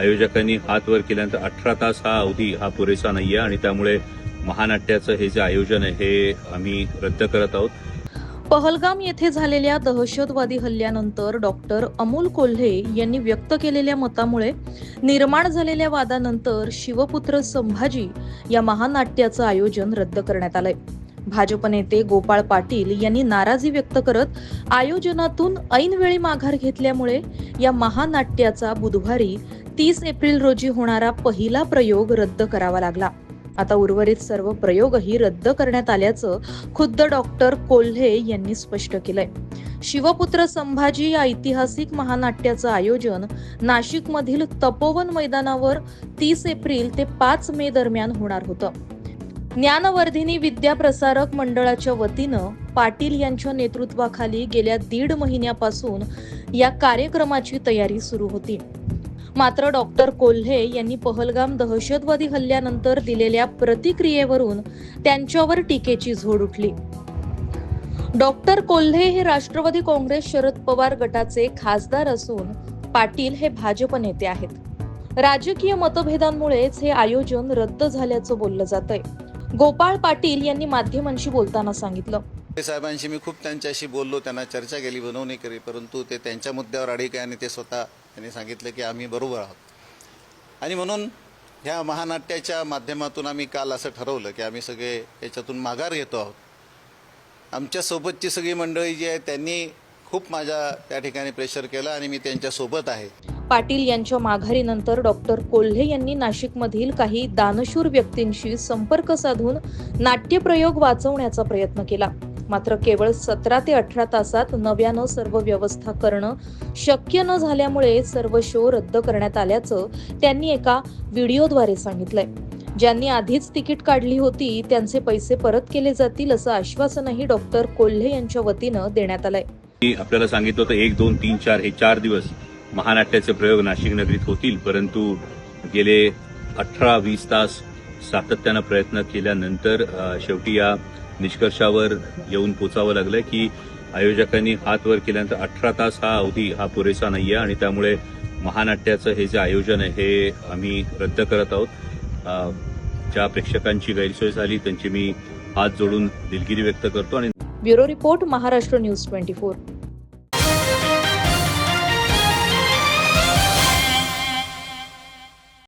आयोजकांनी हात वर केल्यानंतर अठरा तास हा अवधी हा पुरेसा नाहीये आणि त्यामुळे महानाट्याचं हे जे आयोजन आहे हे आम्ही रद्द करत आहोत. पहलगाम येथे झालेल्या दहशतवादी हल्ल्यानंतर डॉक्टर अमोल कोल्हे यांनी व्यक्त केलेल्या मतामुळे निर्माण झालेल्या वादानंतर शिवपुत्र संभाजी या महानाट्याचं आयोजन रद्द करण्यात आलंय. भाजप नेते गोपाळ पाटील यांनी नाराजी व्यक्त करत आयोजनातून ऐनवेळी माघार घेतल्यामुळे या महानाट्याचा बुधवारी तीस एप्रिल रोजी होणारा पहिला प्रयोग रद्द करावा लागला. आता उर्वरित सर्व प्रयोगही रद्द करण्यात आल्याचं खुद्द डॉक्टर कोल्हे यांनी स्पष्ट केलंय. शिवपुत्र संभाजी या ऐतिहासिक महानाट्याचं आयोजन नाशिकमधील तपोवन मैदानावर तीस एप्रिल ते पाच मे दरम्यान होणार होतं. ज्ञानवर्धिनी विद्या प्रसारक मंडळाच्या वतीनं पाटील यांच्या नेतृत्वाखाली गेल्या दीड महिन्यापासून या कार्यक्रमाची तयारी सुरू होती. मात्र डॉक्टर कोल्हे यांनी पहलगाम दहशतवादी हल्ल्यानंतर दिलेल्या प्रतिक्रियेवरून त्यांच्यावर टीकेची झोड उठली. डॉक्टर कोल्हे हे राष्ट्रवादी काँग्रेस शरद पवार गटाचे खासदार असून पाटील हे भाजप नेते आहेत. राजकीय मतभेदांमुळेच हे आयोजन रद्द झाल्याचं बोललं जातंय. गोपाळ पाटील यांनी माध्यमांशी बोलताना सांगितलं. साहेबांशी मी खूप त्यांच्याशी बोललो त्यांना चर्चा केली बनवणी केली परंतु ते त्यांच्या मुद्द्यावर अडीक आहे आणि ते स्वतः त्यांनी सांगितलं की आम्ही बरोबर आहोत. आणि म्हणून ह्या महानाट्याच्या माध्यमातून आम्ही काल असं ठरवलं की आम्ही सगळे याच्यातून माघार घेतो आहोत. आमच्यासोबतची सगळी मंडळी जी आहे त्यांनी खूप माझ्या त्या ठिकाणी प्रेशर केलं आणि मी त्यांच्यासोबत आहे. पाटील यांच्या माघारीनंतर डॉक्टर कोल्हे यांनी नाशिकमधील काही दानशूर व्यक्तींशी संपर्क साधून नाट्यप्रयोग वाचवण्याचा प्रयत्न केला. मात्र केवळ सतरा ते अठरा तासात नव्यानं सर्व व्यवस्था करणं शक्य न झाल्यामुळे सर्व शो रद्द करण्यात आल्याचं त्यांनी एका व्हिडिओद्वारे सांगितलंय. ज्यांनी आधीच तिकीट काढली होती त्यांचे पैसे परत केले जातील असं आश्वासनही डॉक्टर कोल्हे यांच्या वतीनं देण्यात आलंय. आपल्याला सांगितलं होतं एक दोन तीन चार हे चार दिवस महानाट्याचे प्रयोग नाशिक नगरीत होतील परंतु गेले अठरा वीस तास सातत्यानं प्रयत्न केल्यानंतर शेवटी या निष्कर्षावर येऊन पोचावं लागलं की आयोजकांनी हात वर केल्यानंतर अठरा तास हा अवधी हा पुरेसा नाहीये आणि त्यामुळे महानाट्याचं हे जे आयोजन आहे हे आम्ही रद्द करत आहोत. ज्या प्रेक्षकांची गैरसोय झाली त्यांची मी हात जोडून दिलगिरी व्यक्त करतो आणि bureau report Maharashtra news twenty four.